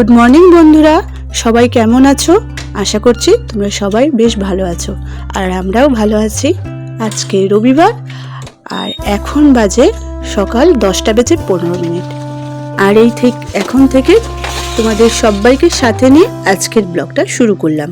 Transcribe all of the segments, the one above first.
Good morning বন্ধুরা। সবাই কেমন আছো? আশা করছি তোমরা সবাই বেশ ভালো আছো আর আমরাও ভালো আছি। আজকে রবিবার আর এখন বাজে সকাল দশটা বেজে পনেরো মিনিট। আর এই ঠিক এখন থেকে তোমাদের সবাইকে সাথে নিয়ে আজকের ব্লগটা শুরু করলাম।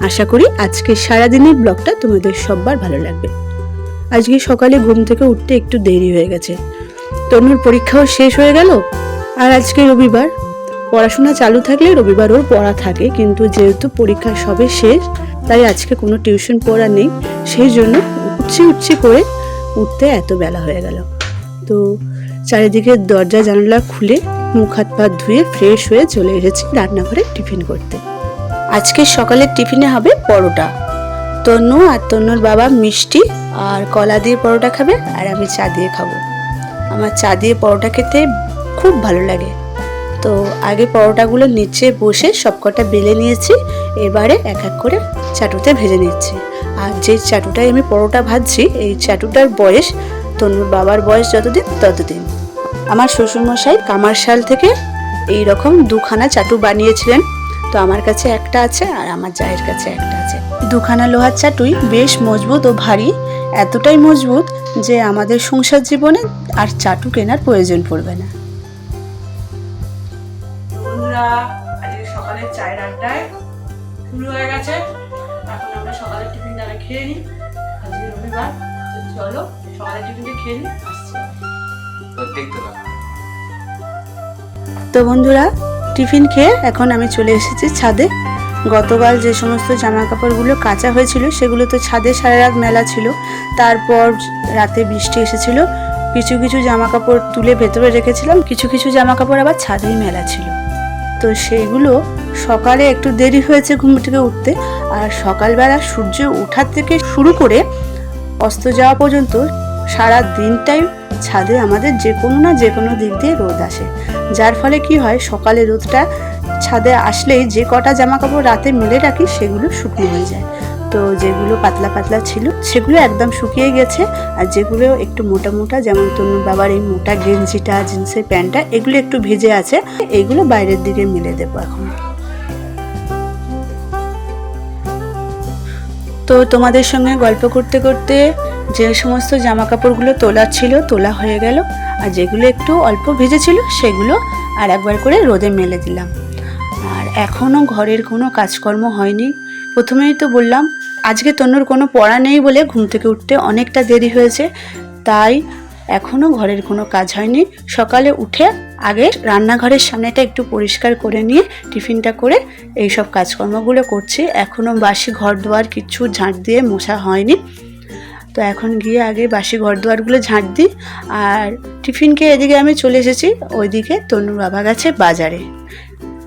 আশা করি আজকের সারাদিনের ব্লগটা তোমাদের সবার ভালো লাগবে। আজকে সকালে ঘুম থেকে উঠতে একটু দেরি হয়ে গেছে। তনুর পরীক্ষাও শেষ হয়ে গেল? আর আজকে রবিবার পড়াশোনা চালু থাকলে রবিবার ওর পড়া থাকে, কিন্তু যেহেতু পরীক্ষা সবে শেষ, তাই আজকে কোনো টিউশন পড়া নেই। সেই জন্য উঠছি উঠছি করে উঠতে এত বেলা হয়ে গেল। তো চারিদিকে দরজা, জানালা খুলে মুখ, হাত, পা ধুয়ে ফ্রেশ হয়ে চলে এসেছি রান্নাঘরে টিফিন করতে। আজকে সকালের টিফিনে হবে পরোটা। তনু আর তনুর বাবা মিষ্টি আর কলা দিয়ে পরোটা খাবে, আর আমি চা দিয়ে খাব। আমার চা দিয়ে পরোটা খেতে খুব ভালো লাগে। তো আগে পরোটাগুলো নিচে বসে সবকটা বেলে নিয়েছি, এবারে এক এক করে চাটুতে ভেজে নিচ্ছি। আর যে চাটুটায় আমি পরোটা ভাজছি, এই চাটুটার বয়স তনুর বাবার বয়স যতদিন, ততদিন। আমার শ্বশুরমশাই কামারশাল থেকে এই রকম দুখানা চাটু বানিয়েছিলেন। তো আমার কাছে একটা আছে আর আমার জায়ের কাছে একটা আছে। দুখানা লোহার চাটুই বেশ মজবুত ও ভারী, এতটাই মজবুত যে আমাদের সংসার জীবনে আর চাটু কেনার প্রয়োজন পড়বে না। বন্ধুরা আজকে সকালের চায়ের আড্ডায় শুরু হয়ে গেছে। এখন আমরা সকালের টিফিনটা খেয়ে নিই। আজকে রবিবার তো চলো সকালের টিফিনটা খেয়ে নিই আসছি। তো বন্ধুরা টিফিন খেয়ে এখন আমি চলে এসেছি ছাদে। গতকাল যে সমস্ত জামা কাপড়গুলো কাঁচা হয়েছিল সেগুলো তো ছাদে সারা রাত মেলা ছিল। তারপর রাতে বৃষ্টি এসেছিল। কিছু কিছু জামা কাপড় তুলে ভেতরে রেখেছিলাম কিছু কিছু জামা কাপড় আবার ছাদেই মেলা ছিল। তো সেইগুলো সকালে একটু দেরি হয়েছে ঘুম থেকে উঠতে। আর সকালবেলা সূর্য ওঠার থেকে শুরু করে অস্ত যাওয়া পর্যন্ত সারা দিনটাই ছাদে আমাদের যে কোনো না যে কোনো দিক দিয়ে রোদ আসে। যার ফলে কি হয়, সকালে রোদটা ছাদে আসলেই যে কটা জামা কাপড় রাতে মেলে রাখি, সেগুলো শুকনো হয়ে যায়। তো যেগুলো পাতলা পাতলা ছিল, সেগুলো একদম শুকিয়ে গেছে। আর যেগুলো একটু মোটা মোটা, যেমন তনুর বাবার এই মোটা গেঞ্জিটা, জিন্সের প্যান্টটা, এগুলো একটু ভিজে আছে। এগুলো বাইরের দিকে মেলে দেবো এখন। তো তোমাদের সঙ্গে গল্প করতে করতে যে সমস্ত জামা কাপড়গুলো তোলা ছিল, তোলা হয়ে গেল। আর যেগুলো একটু অল্প ভিজেছিল, সেগুলো আর একবার করে রোদে মেলে দিলাম। আর এখনও ঘরের কোনো কাজকর্ম হয়নি। প্রথমেই তো বললাম আজকে তনুর কোনো পড়া নেই বলে ঘুম থেকে উঠতে অনেকটা দেরি হয়েছে, তাই এখনও ঘরের কোনো কাজ হয়নি। সকালে উঠে আগে রান্নাঘরের সামনেটা একটু পরিষ্কার করে নিয়ে টিফিনটা করে এই সব কাজকর্মগুলো করছি। এখনও বাসি ঘর দুয়ার কিছু ঝাঁট দিয়ে মোছা হয়নি। তো এখন গিয়ে আগে বাসি ঘর দুয়ারগুলো ঝাঁট দিই আর টিফিনকে এদিকে আমি চলে এসেছি, ওইদিকে তনুর বাবা গেছে বাজারে।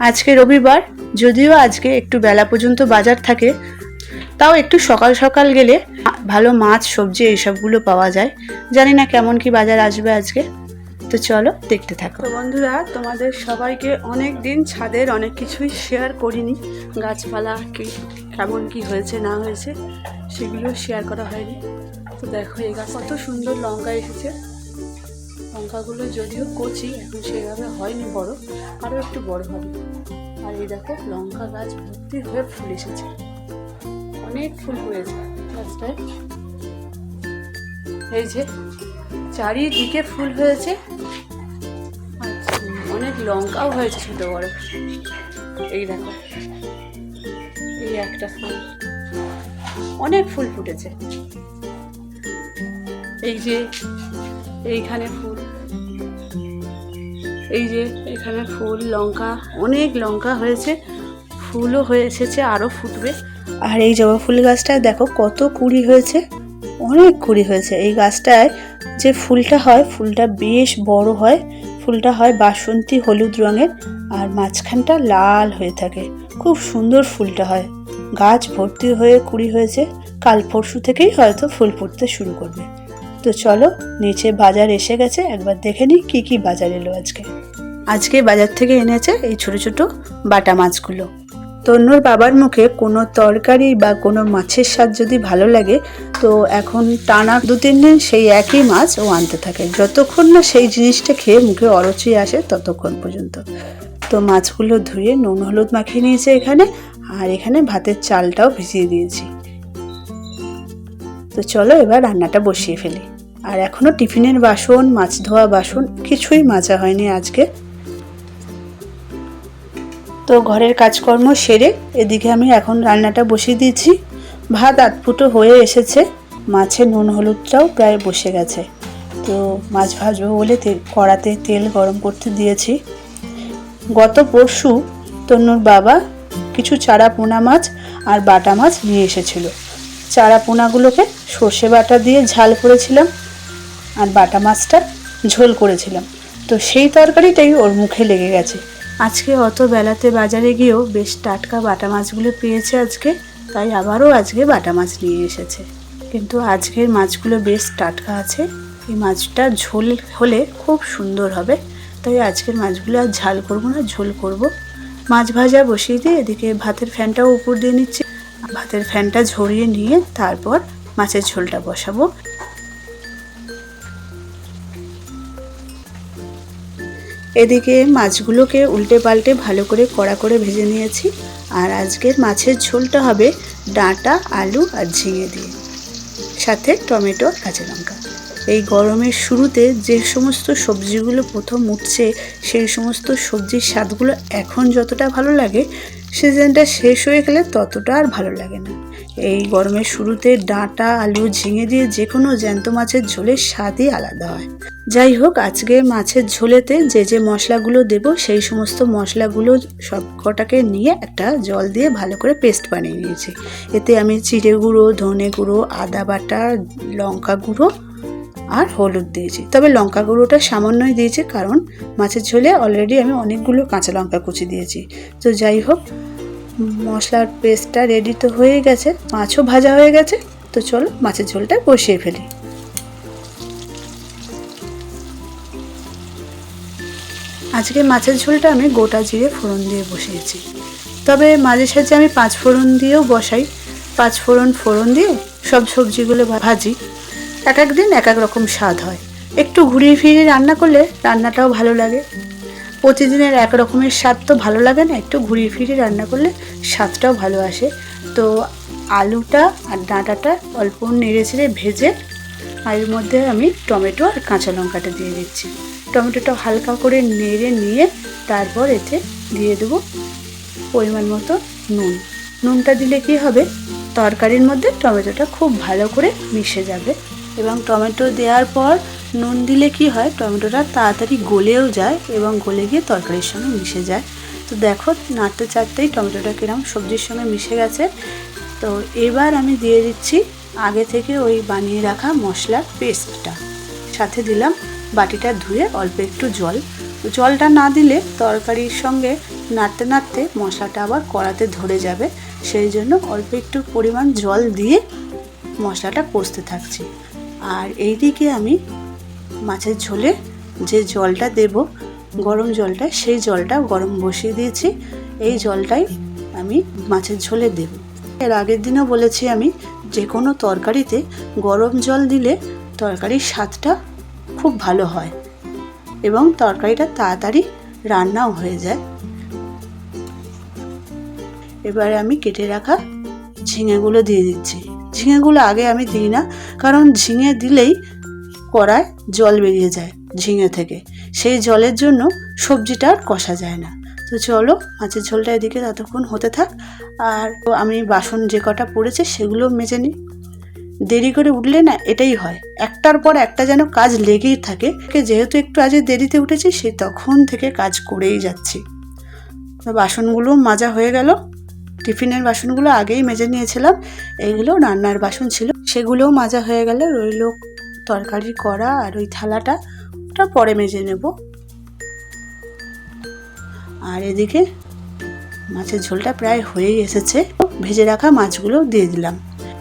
আজকে রবিবার, যদিও আজকে একটু বেলা পর্যন্ত বাজার থাকে তাও একটু সকাল সকাল গেলে ভালো মাছ, সবজি এইসবগুলো পাওয়া যায়। জানি না কেমন কি বাজার আসবে আজকে। তো চলো দেখতে থাকো। তো বন্ধুরা, তোমাদের সবাইকে অনেক দিন ছাদের অনেক কিছুই শেয়ার করিনি। গাছপালা কি, কেমন কি হয়েছে, না হয়েছে, সেগুলো শেয়ার করা হয়নি। তো দেখো, এই গাছ কত সুন্দর লঙ্কা এসেছে। লঙ্কাগুলো যদিও কচি, এখন সেভাবে হয়নি বড় আরও একটু বড় হবে। আর এই দেখো, লঙ্কা গাছ ভর্তি হয়ে ফুল এসেছে। অনেক ফুল হয়েছে। গাছটায় এই যে, চারিদিকে ফুল হয়েছে। অনেক লঙ্কাও হয়েছে ছোট বড়। এই দেখো। এই একটা ফুল। অনেক ফুল ফুটেছে। এই যে, এইখানে ফুল। এই যে, এখানে ফুল, লঙ্কা, অনেক লঙ্কা হয়েছে। ফুলও হয়ে এসেছে আরও ফুটবে। আর এই জবা ফুল গাছটায় দেখো কত কুড়ি হয়েছে, অনেক কুড়ি হয়েছে। এই গাছটায় যে ফুলটা হয়, ফুলটা বেশ বড় হয়। ফুলটা হয় বাসন্তী হলুদ রঙের আর মাঝখানটা লাল হয়ে থাকে। খুব সুন্দর ফুলটা হয়। গাছ ভর্তি হয়ে কুড়ি হয়েছে। কাল পরশু থেকেই হয়তো ফুল ফুটতে শুরু করবে। তো চলো, নিচে বাজার এসে গেছে। একবার দেখে নিই কী কী বাজার এলো আজকে। আজকে বাজার থেকে এনেছে এই ছোট ছোট বাটা মাছগুলো। তন্নুর বাবার মুখে কোনো তরকারি বা কোনো মাছের স্বাদ যদি ভালো লাগে, তো এখন টানা দু তিন দিন সেই একই মাছ ও আনতে থাকে। যতক্ষণ না সেই জিনিসটা খেয়ে মুখে অরুচি আসে ততক্ষণ পর্যন্ত। তো মাছগুলো ধুয়ে নুন, হলুদ মাখিয়ে নিয়েছে এখানে, আর এখানে ভাতের চালটাও ভিজিয়ে দিয়েছি। তো চলো এবার রান্নাটা বসিয়ে ফেলি। আর এখনও টিফিনের বাসন, মাছ ধোয়া বাসন কিছুই মাজা হয়নি আজকে। তো ঘরের কাজকর্ম সেরে এদিকে আমি এখন রান্নাটা বসিয়ে দিয়েছি। ভাত আধফুটো হয়ে এসেছে। মাছের নুন হলুদটাও প্রায় বসে গেছে। তো মাছ ভাজবো বলে কড়াতে তেল গরম করতে দিয়েছি। গত পরশু তন্নুর বাবা কিছু চারা পোনা মাছ আর বাটা মাছ নিয়ে এসেছিল। চারা পোনাগুলোকে সর্ষে বাটা দিয়ে ঝাল করেছিলাম আর বাটা মাছটা ঝোল করেছিলাম। তো সেই তরকারিটাই ওর মুখে লেগে গেছে। আজকে অত বেলাতে বাজারে গিয়েও বেশ টাটকা বাটা মাছগুলো পেয়েছে আজকে, তাই আবারও আজকে বাটা মাছ নিয়ে এসেছে। কিন্তু আজকের মাছগুলো বেশ টাটকা আছে। এই মাছটা ঝোল হলে খুব সুন্দর হবে, তাই আজকের মাছগুলো আর ঝাল করব না, ঝোল করব। মাছ ভাজা বসিয়ে দিয়ে এদিকে ভাতের ফ্যানটাও উপর দিয়ে নিচ্ছি। ভাতের ফ্যানটা ঝরিয়ে নিয়ে তারপর মাছের ঝোলটা বসাবো। এদিকে মাছগুলোকে উল্টে পাল্টে ভালো করে কড়া করে ভেজে নিয়েছি। আর আজকের মাছের ঝোলটা হবে ডাঁটা, আলু আর ঝিঙে দিয়ে। সাথে টমেটো, কাঁচা লঙ্কা। এই গরমের শুরুতে যে সমস্ত সবজিগুলো প্রথম উঠছে, সেই সমস্ত সবজির স্বাদগুলো এখন যতটা ভালো লাগে, সিজনটা শেষ হয়ে গেলে ততটা আর ভালো লাগে না। এই গরমের শুরুতে ডাঁটা, আলু ঝিঙে দিয়ে যে কোনো জ্যান্ত মাছের ঝোলের স্বাদই আলাদা হয়। যাই হোক আজকে মাছের ঝোলেতে যে যে মশলাগুলো দেব, সেই সমস্ত মশলাগুলো সব কটাকে নিয়ে একটা জল দিয়ে ভালো করে পেস্ট বানিয়ে নিয়েছি। এতে আমি জিরে গুঁড়ো, ধনে গুঁড়ো, আদা বাটা, লঙ্কা গুঁড়ো আর হলুদ দিয়েছি। তবে লঙ্কা গুঁড়োটা সামান্যই দিয়েছি কারণ মাছের ঝোলে অলরেডি আমি অনেকগুলো কাঁচা লঙ্কা কুচি দিয়েছি। তো যাই হোক মশলার পেস্টটা রেডি তো হয়ে গেছে, মাছও ভাজা হয়ে গেছে, তো চলো মাছের ঝোলটা বসিয়ে ফেলি। আজকে মাছের ঝোলটা আমি গোটা জিরে ফোড়ন দিয়ে বসিয়েছি। তবে মাঝে সাঝে আমি পাঁচ ফোড়ন দিয়েও বসাই। পাঁচ ফোড়ন ফোড়ন দিয়ে সব সবজিগুলো ভাজি। এক এক দিন এক এক রকম স্বাদ হয়। একটু ঘুরিয়ে ফিরিয়ে রান্না করলে রান্নাটাও ভালো লাগে। প্রতিদিনের এক রকমের স্বাদ তো ভালো লাগে না, একটু ঘুরিয়ে ফিরিয়ে রান্না করলে স্বাদটাও ভালো আসে। তো আলুটা আর ডাঁটাটা অল্প নেড়ে ছেড়ে ভেজে আর এর মধ্যে আমি টমেটো আর কাঁচা লঙ্কাটা দিয়ে দিচ্ছি। টমেটোটা হালকা করে নেড়ে নিয়ে তারপর এতে দিয়ে দেবো পরিমাণ মতো নুন। নুনটা দিলে কি হবে? তরকারির মধ্যে টমেটোটা খুব ভালো করে মিশে যাবে এবং টমেটো দেওয়ার পর নুন দিলে কি হয়? টমেটোটা তাড়াতাড়ি গলেও যায় এবং গলে গিয়ে তরকারির সঙ্গে মিশে যায়। তো দেখো, নাড়তে চাড়তেই টমেটোটা কিরম সবজির সঙ্গে মিশে গেছে। তো এবার আমি দিয়ে দিচ্ছি আগে থেকে ওই বানিয়ে রাখা মশলার পেস্টটা। সাথে দিলাম বাটিটা ধুয়ে অল্প একটু জল। জলটা না দিলে তরকারির সঙ্গে নাড়তে নাড়তে মশলাটা আবার কড়াতে ধরে যাবে। সেই জন্য অল্প একটু পরিমাণ জল দিয়ে মশলাটা কষতে থাকছি। আর এইদিকে আমি মাছের ঝোলে যে জলটা দেব, গরম জলটা, সেই জলটা গরম বসিয়ে দিয়েছি। এই জলটাই আমি মাছের ঝোলে দেব। এর আগের দিনও বলেছি আমি যে কোনো তরকারিতে গরম জল দিলে তরকারির স্বাদটা খুব ভালো হয় এবং তরকারিটা তাড়াতাড়ি রান্নাও হয়ে যায়। এবারে আমি কেটে রাখা ঝিঙেগুলো দিয়ে দিচ্ছি। ঝিঙেগুলো আগে আমি দিই না, কারণ ঝিঙে দিলেই কড়ায় জল বেরিয়ে যায় ঝিঙে থেকে। সেই জলের জন্য সবজিটা আর কষা যায় না। তো চলো মাছের ঝোলটা এদিকে ততক্ষণ হতে থাক। আর আমি বাসন যে কটা পড়েছে সেগুলো মেজে নিই। দেরি করে উঠলে না এটাই হয়। একটার পর একটা যেন কাজ লেগেই থাকে। যেহেতু একটু আজ দেরিতে উঠেছি, সে তখন থেকে কাজ করেই যাচ্ছি। বাসনগুলো মাজা হয়ে গেল। টিফিনের বাসনগুলো আগেই মেজে নিয়েছিলাম। এইগুলো রান্নার বাসন ছিল। সেগুলোও মাজা হয়ে গেলে। রইল তরকারি কড়া আর ওই থালাটা, ওটা পরে মেজে নেব। আর এদিকে মাছের ঝোলটা প্রায় হয়েই এসেছে। ভেজে রাখা মাছগুলো দিয়ে দিলাম।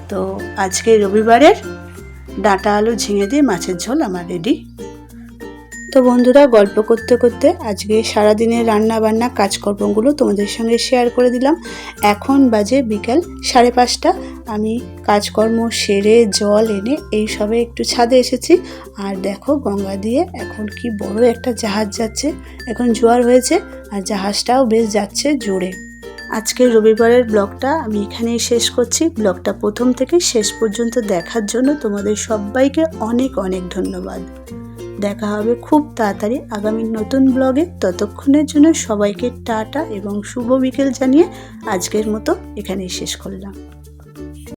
তো আজকে রবিবারের ডাঁটা আলু ঝিঙে দিয়ে মাছের ঝোল আমার রেডি। তো বন্ধুরা, গল্প করতে করতে আজকে সারাদিনের রান্না বান্না কাজকর্মগুলো তোমাদের সঙ্গে শেয়ার করে দিলাম। এখন বাজে বিকাল সাড়ে পাঁচটা। আমি কাজকর্ম সেরে জল এনে এই সবে একটু ছাদে এসেছি। আর দেখো, গঙ্গা দিয়ে এখন কি বড় একটা জাহাজ যাচ্ছে। এখন জোয়ার হয়েছে আর জাহাজটাও বেশ যাচ্ছে জোরে। আজকের রবিবারের ব্লগটা আমি এখানেই শেষ করছি। ব্লগটা প্রথম থেকে শেষ পর্যন্ত দেখার জন্য তোমাদের সবাইকে অনেক অনেক ধন্যবাদ। দেখা হবে খুব তাড়াতাড়ি আগামী নতুন ব্লগে। ততক্ষণের জন্য সবাইকে টাটা এবং শুভ বিকেল জানিয়ে আজকের মতো এখানেই শেষ করলাম।